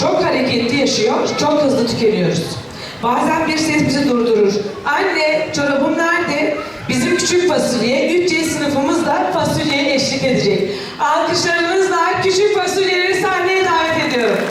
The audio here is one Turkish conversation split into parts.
Çok hareketli yaşıyor, çok hızlı tükeniyoruz. Bazen bir ses bizi durdurur. Anne, çorabım nerede? Bizim küçük fasulye, 3C sınıfımızda fasulyeye eşlik edecek. Alkışlarınızla küçük fasulyeleri sahneye davet ediyorum.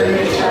Amen.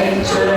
angels.